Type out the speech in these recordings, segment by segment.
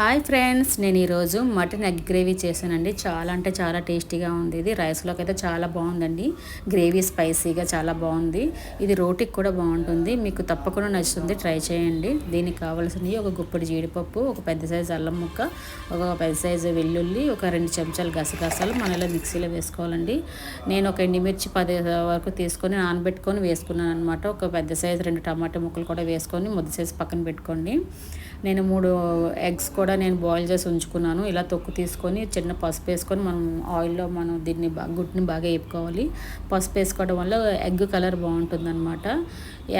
Hi friends నేను ఈరోజు mutton egg gravy చేశానండి. చాలా అంటే చాలా టేస్టీగా ఉంది ఇది. రైస్లోకి అయితే చాలా బాగుందండి. గ్రేవీ స్పైసీగా చాలా బాగుంది. ఇది రోటికి కూడా బాగుంటుంది. మీకు తప్పకుండా నచ్చుతుంది ట్రై చేయండి. దీనికి కావాల్సినవి ఒక గుప్పటి జీడిపప్పు ఒక పెద్ద సైజు అల్లం ముక్క ఒక పెద్ద సైజు వెల్లుల్లి ఒక రెండు చెంచాలు గసగసాలు మన ఇలా మిక్సీలో వేసుకోవాలండి. నేను ఒక ఎండిమిర్చి పది వరకు తీసుకొని నానబెట్టుకొని వేసుకున్నాను అనమాట ఒక పెద్ద సైజు రెండు టమాటా ముక్కలు కూడా వేసుకొని ముద్ద సైజు పక్కన పెట్టుకోండి. నేను మూడు ఎగ్స్ కూడా కూడా నేను బాయిల్ చేసి ఉంచుకున్నాను. ఇలా తొక్కు తీసుకొని చిన్న పసుపు వేసుకొని మనం ఆయిల్లో మనం దీన్ని గుడ్ని బాగా వేపుకోవాలి పసుపు వేసుకోవడం వల్ల ఎగ్ కలర్ బాగుంటుంది అనమాట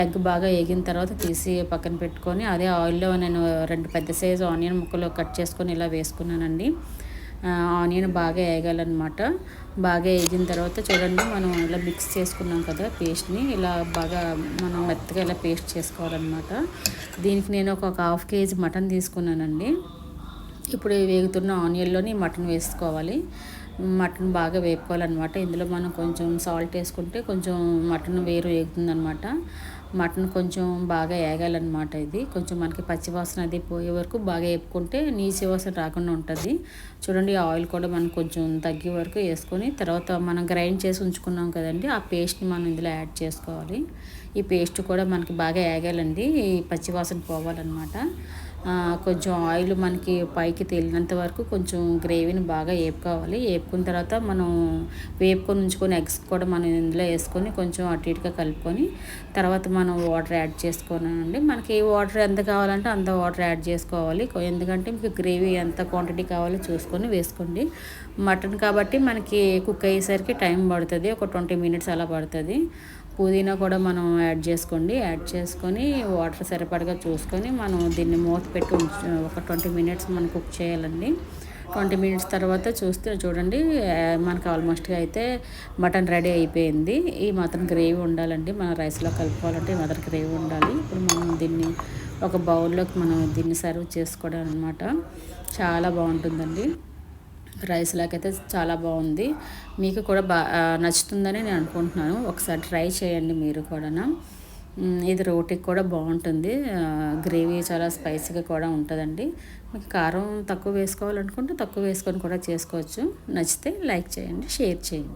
ఎగ్ బాగా వేగిన తర్వాత తీసి పక్కన పెట్టుకొని అదే ఆయిల్లో నేను రెండు పెద్ద సైజు ఆనియన్ ముక్కలు కట్ చేసుకొని ఇలా వేసుకున్నానండి. ఆనియన్ బాగా వేగాలన్నమాట బాగా వేగిన తర్వాత చూడండి మనం ఇలా మిక్స్ చేసుకున్నాం కదా పేస్ట్ని ఇలా బాగా మనం మెత్తగా ఇలా పేస్ట్ చేసుకోవాలన్నమాట. దీనికి నేను ఒక హాఫ్ కేజీ మటన్ తీసుకున్నానండి. ఇప్పుడు వేగుతున్న ఆనియన్లోని మటన్ వేసుకోవాలి. మటన్ బాగా వేపుకోవాలన్నమాట. ఇందులో మనం కొంచెం సాల్ట్ వేసుకుంటే కొంచెం మటన్ వేరు వేగుతుందనమాట మటన్ కొంచెం బాగా వేగాలన్నమాట ఇది. కొంచెం మనకి పచ్చివాసన అది పోయే వరకు బాగా వేపుకుంటే నీచి వాసన రాకుండా ఉంటుంది. చూడండి ఆయిల్ కూడా మనం కొంచెం తగ్గే వరకు వేసుకొని తర్వాత మనం గ్రైండ్ చేసి ఉంచుకున్నాం కదండి ఆ పేస్ట్ని మనం ఇందులో యాడ్ చేసుకోవాలి. ఈ పేస్ట్ కూడా మనకి బాగా వేగాలండి ఈ పచ్చివాసన పోవాలన్నమాట. కొంచెం ఆయిల్ మనకి పైకి తేలినంత వరకు కొంచెం గ్రేవీని బాగా వేపుకోవాలి వేపుకున్న తర్వాత మనం వేపుకొని ఉంచుకొని ఎగ్స్ కూడా మనం ఇందులో వేసుకొని కొంచెం అటు ఇటుగా కలుపుకొని తర్వాత మనం వాటర్ యాడ్ చేసుకోనండి మనకి ఏ వాటర్ ఎంత కావాలంటే అంత వాటర్ యాడ్ చేసుకోవాలి. ఎందుకంటే మీకు గ్రేవీ ఎంత క్వాంటిటీ కావాలో చూసుకొని వేసుకోండి. మటన్ కాబట్టి మనకి కుక్ అయ్యేసరికి టైం పడుతుంది. ఒక ట్వంటీ మినిట్స్ అలా పడుతుంది. పుదీనా కూడా మనం యాడ్ చేసుకోండి. యాడ్ చేసుకొని వాటర్ సరిపడగా చూసుకొని మనం దీన్ని మూత పెట్టి ఒక ట్వంటీ మినిట్స్ మనం కుక్ చేయాలండి. ట్వంటీ మినిట్స్ తర్వాత చూస్తే చూడండి మనకు ఆల్మోస్ట్గా అయితే మటన్ రెడీ అయిపోయింది. ఈ మాత్రం గ్రేవీ ఉండాలండి. మన రైస్లో కలుపుకోవాలంటే ఈ మాత్రం గ్రేవీ ఉండాలి. ఇప్పుడు మనం దీన్ని ఒక బౌల్లోకి మనం దీన్ని సర్వ్ చేసుకోవడం అనమాట చాలా బాగుంటుందండి. రైస్ అయితే చాలా బాగుంది. మీకు కూడా బా నచ్చుతుందని నేను అనుకుంటున్నాను. ఒకసారి ట్రై చేయండి మీరు కూడా ఇది రోటీకి కూడా బాగుంటుంది. గ్రేవీ చాలా స్పైసీగా కూడా ఉంటుందండి. మీకు కారం తక్కువ వేసుకోవాలనుకుంటే తక్కువ వేసుకొని కూడా చేసుకోవచ్చు. నచ్చితే లైక్ చేయండి షేర్ చేయండి.